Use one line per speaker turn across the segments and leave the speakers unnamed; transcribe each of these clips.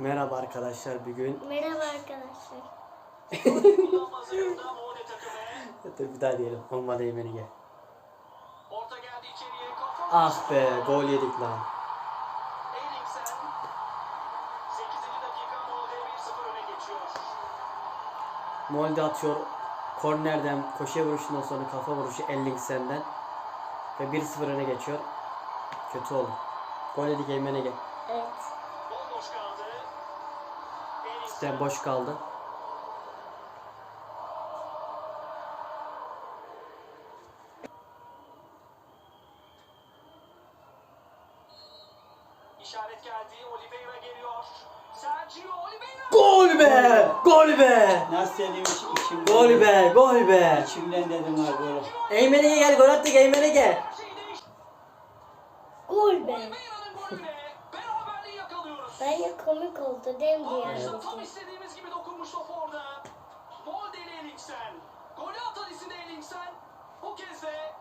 Merhaba arkadaşlar bugün.
Merhaba arkadaşlar.
Dur bir daha diyelim. Olmadı Eymen'i gel. Ah be gol yedik lan.
Eriksen. 8. dakika Molde 1-0 öne geçiyor.
Molde atıyor. Kornerden koşuya vuruşundan sonra kafa vuruşu Ellingsen'den. Ve 1-0 öne geçiyor. Kötü oldu. Gol yedik Eymen'e gel.
Evet.
İşte boş kaldı.
İşaret geldi. Oliveira geliyor. Sergio Oliveira.
Gol be! Gol be!
Nasıl dedim iç- içimden
Gol be! Gol be!
İçimden dedim ha golü.
Eymen'e gel gol attık Eymen'e gel.
Gol be.
Yakalıyoruz.
Bence komik oldu değil mi diğer
Arkadaşlar tam istediğimiz gibi dokunmuş top orada. Molde'li Eriksen. Golü atan isim de Eriksen. Bu kez de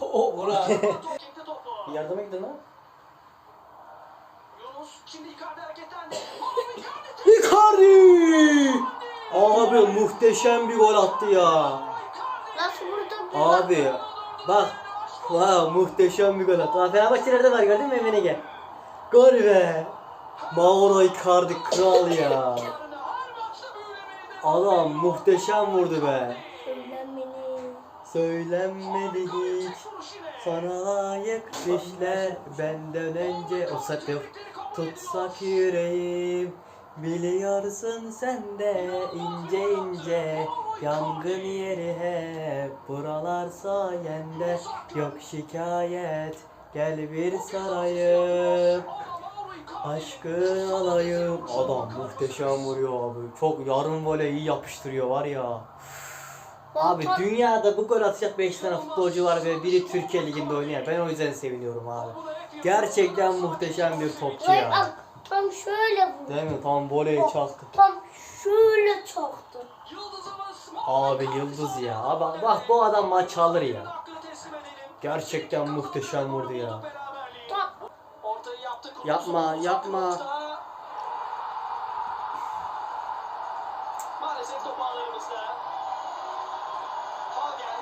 O
topu.
Yardıma gidin lan.
Yunus şimdi Icardi hareketlendi. Icardi
Icardi! Abi muhteşem bir gol attı ya.
Nasıl vurdu?
Abi bak. Wow, muhteşem bir gol attı. Aa, Fenerbahçe'lerde var gördün mü Emre'ne gel. Gol be. Mauro Icardi kral ya. Adam muhteşem vurdu be. Söylenmedi hiç. Sana layık düşler benden önce o saat yok. Tutsak yüreğim Biliyorsun sen de ince ince Yangın yeri hep buralar sayende Yok şikayet gel bir sarayım Aşkın alayım Adam muhteşem vuruyor abi Çok yarım voleyi yapıştırıyor var ya Abi dünyada bu gol atacak 5 tane futbolcu var ve biri Türkiye Ligi'nde oynuyor. Ben o yüzden seviniyorum abi. Gerçekten muhteşem bir topçu ya.
Bak, tam şöyle vurdu.
Değil mi? Tam voleyi çaktı.
Tam şöyle çaktı.
Abi yıldız ya. Abi bak bu adam maç alır ya. Gerçekten muhteşem vurdu ya. Yapma, yapma.
Maalesef. Hagen.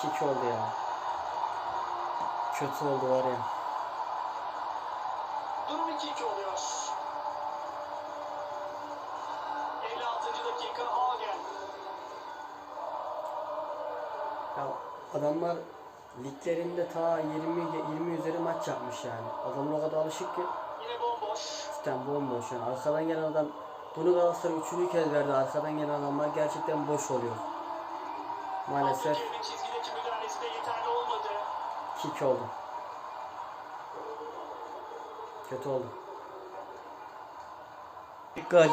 Kick oldu ya. Kötü oldu var ya.
Durum 2-2 oluyor. 56. dakika Hagen.
Ya adamlar liglerinde ta 20 20 üzeri maç yapmış yani. Adamlar o kadar alışık ki
Yine bomboş.
cidden bomboş yani. Arkadan gelen adam bunu Galatasaray üçüncü kez verdi. Arkadan gelen adamlar gerçekten boş oluyor. Maalesef
çizgideki müdahalesi de yeterli olmadı.
kick oldu. Kötü oldu. Gol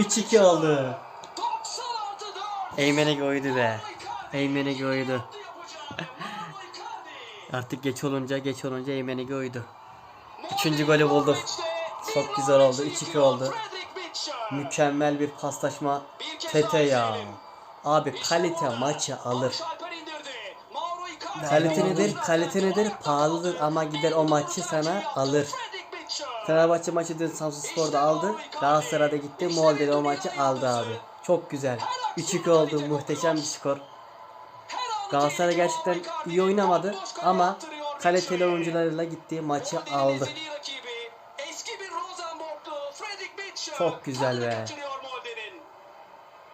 2. 3-2 oldu.
96'da.
Eymen'e koydu be. Eymen'e koydu. Artık geç olunca geç olunca Eymen'e koydu. Üçüncü golü bulduk. Çok güzel oldu. 3-2 oldu. Mükemmel bir paslaşma. Tete ya. Abi kalite maçı alır. Kalite nedir? Kalite nedir? Pahalıdır ama gider o maçı sana alır. Fenerbahçe maçı dün Samsun Spor'da aldı. Galatasaray'da gitti. Molde'de o maçı aldı abi. Çok güzel. 3-2 oldu. Muhteşem bir skor. Galatasaray gerçekten iyi oynamadı ama kaliteli oyuncularıyla gittiği maçı aldı. Çok güzel be.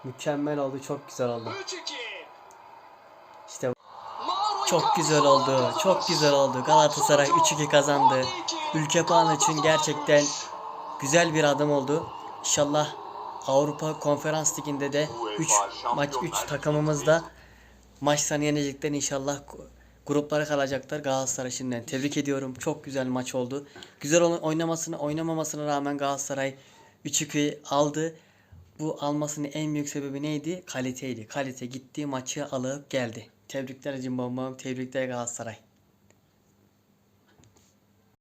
Mükemmel oldu. Çok güzel oldu. İşte çok güzel oldu. Çok güzel oldu. Galatasaray 3-2 kazandı. Ülke puanı için gerçekten güzel bir adım oldu. İnşallah Avrupa Konferans Ligi'nde de 3 maç 3 takımımız da maçlarını yenecekler inşallah gruplara kalacaklar Galatasaray şimdiden. Tebrik ediyorum. Çok güzel maç oldu. Güzel oyn- oynamasına oynamamasına rağmen Galatasaray 3-2 aldı. Bu almasının en büyük sebebi neydi? Kaliteydi. Kalite gitti maçı alıp geldi. Tebrikler Cimbom. Tebrikler Galatasaray.